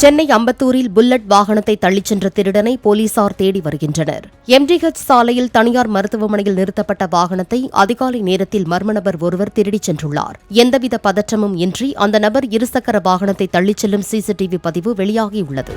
Chennai அம்பத்தூரில் bullet வாகனத்தை தள்ளிச் சென்ற திருடனை போலீசார் தேடி வருகின்றனர். எம்ஜிஹெச் சாலையில் தனியார் மருத்துவமனையில் நிறுத்தப்பட்ட வாகனத்தை அதிகாலை நேரத்தில் மர்ம நபர் ஒருவர் திருடிச் சென்றுள்ளார். எந்தவித பதற்றமும் இன்றி அந்த நபர் இருசக்கர வாகனத்தை தள்ளிச் செல்லும் சிசிடிவி பதிவு வெளியாகியுள்ளது.